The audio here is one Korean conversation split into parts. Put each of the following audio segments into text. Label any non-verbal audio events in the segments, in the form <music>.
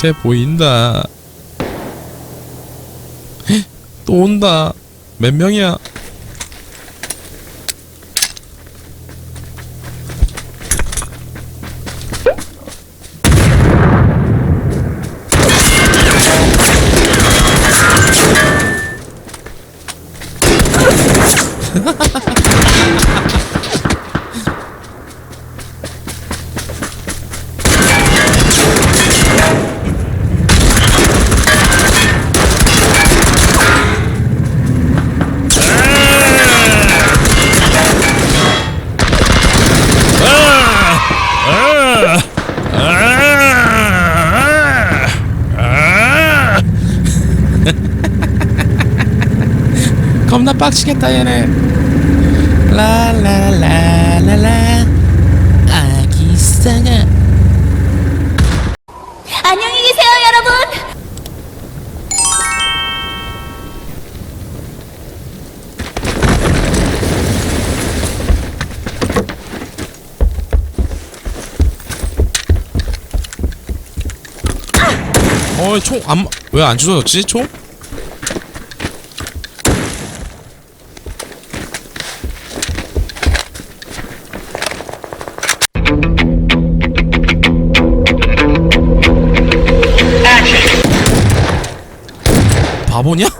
쟤 보인다. 헉, <gasps> 또 온다. 몇 명이야? <laughs> 겁나 빡치겠다 얘네. 라라라라라 아기 싸가. 안녕히 계세요, 여러분. 어총안왜 안 주워졌지 총? 바보냐? <laughs>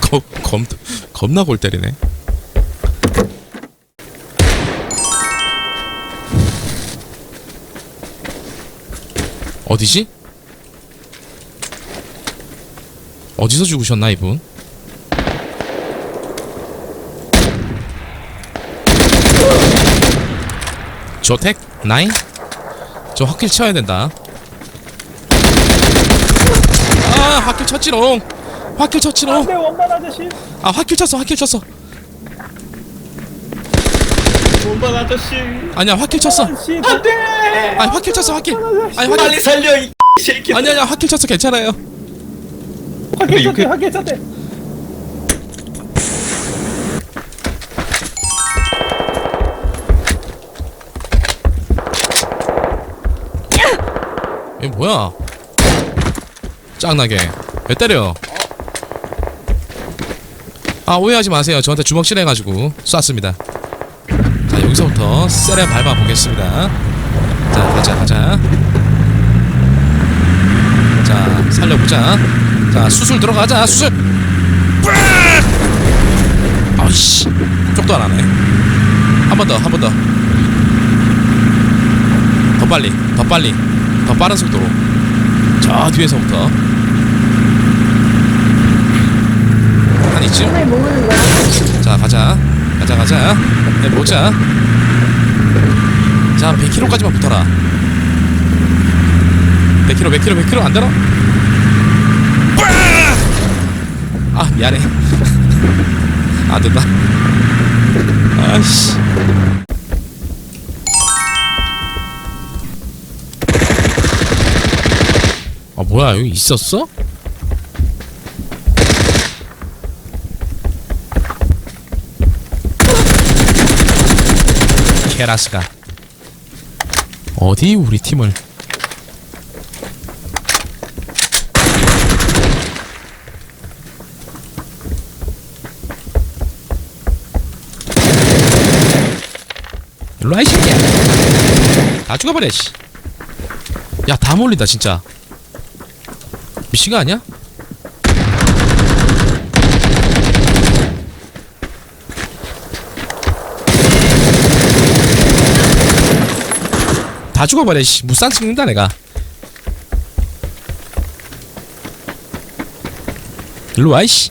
겁, 겁, 겁나 골 때리네. 어디지? 어디서 죽으셨나 이분? 저택? 나인? 저 확킬 쳐야 된다. 아 확킬 쳤지롱. 확킬 쳤지롱. 안돼 원반 아저씨 아 확킬 쳤어 확킬 쳤어. 원반 아저씨 아니야 확킬 쳤어. 아저씨 안돼 아니 확킬 쳤어 확킬. 아니 확킬. 빨리 살려 이 <laughs> 새끼 아니 아니야 확킬 쳤어 괜찮아요. 하게 쳤대 하게 쳤대 이게 뭐야? 짱나게 왜 때려? 아 오해하지 마세요. 저한테 주먹 칠해가지고 쐈습니다. 자 여기서부터 셀에 밟아 보겠습니다. 자 가자 가자. 자 살려보자. 자 수술 들어가자 수술. 아이씨 쪽도 안 하네. 한 번 더 한번 더. 더 빨리 더 빨리 더 빠른 속도로 저 뒤에서부터 거야? 자 가자. 가자 가자. 해보자. 자 100km까지만 붙어라. 100km 100km 100km 안 되나? 아 미안해. <laughs> 안 된다. 아이씨. 아 뭐야 여기 있었어? 케라스가. 어디 우리 팀을? 일로와 이 새끼야. 다 죽어버려 씨야다 몰린다 진짜. 미친거 아니야? 다 죽어버려 씨. 무쌍 찍는다 내가. 일로 와 이씨.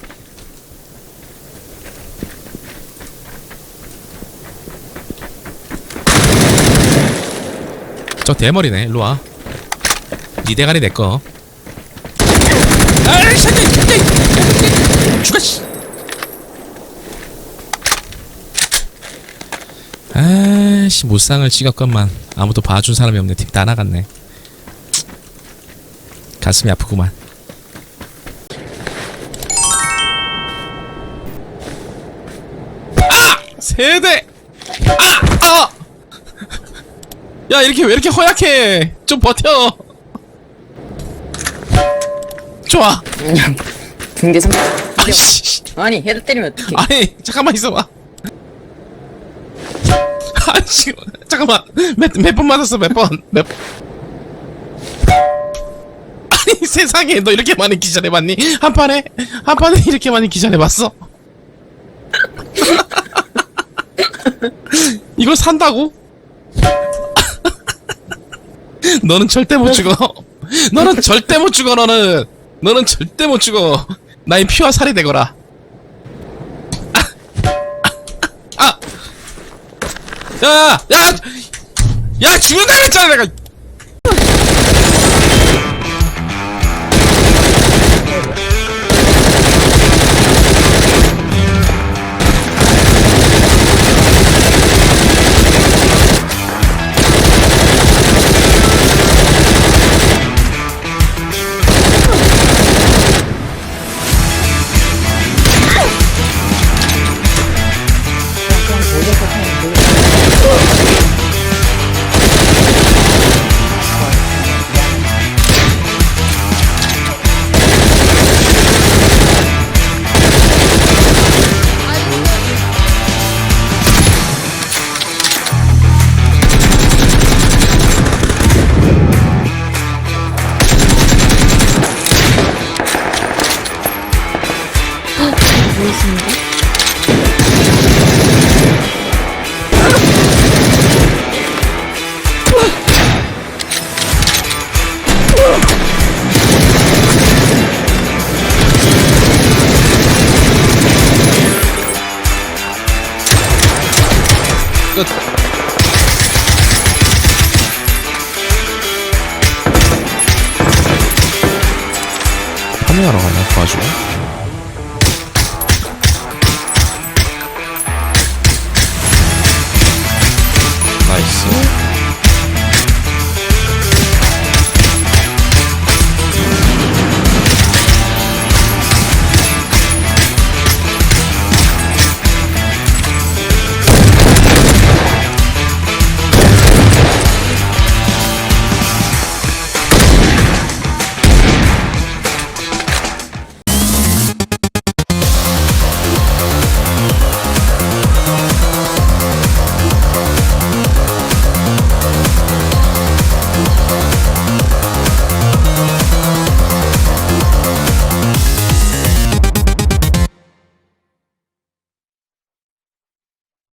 저 대머리네 일로 와 니 대가리 내꺼 아이 새끼. 죽어 씨. 아 씨 무쌍을 찍었건만 아무도 봐준 사람이 없네. 팀 다 나갔네. 가슴이 아프구만. 아! 세대! 아! 아! 야 이렇게 왜 이렇게 허약해? 좀 버텨. 좋아. 붕대 3 아씨. 아니 헤드 때리면 어떡해? 아니 잠깐만 있어봐 아씨 잠깐만. 몇몇 번 맞았어 몇번몇 아니 세상에 너 이렇게 많이 기절해봤니? 한 판에? 한 판에 이렇게 많이 기절해봤어? <laughs> 이걸 산다고? <laughs> 너는 절대 못 죽어. 너는 절대 못 죽어 너는. 너는 절대 못 죽어. 나의 피와 살이 되거라 야! 야! 야! 죽는다 그랬잖아 내가! 끝. 파밍하러 가나 도와주고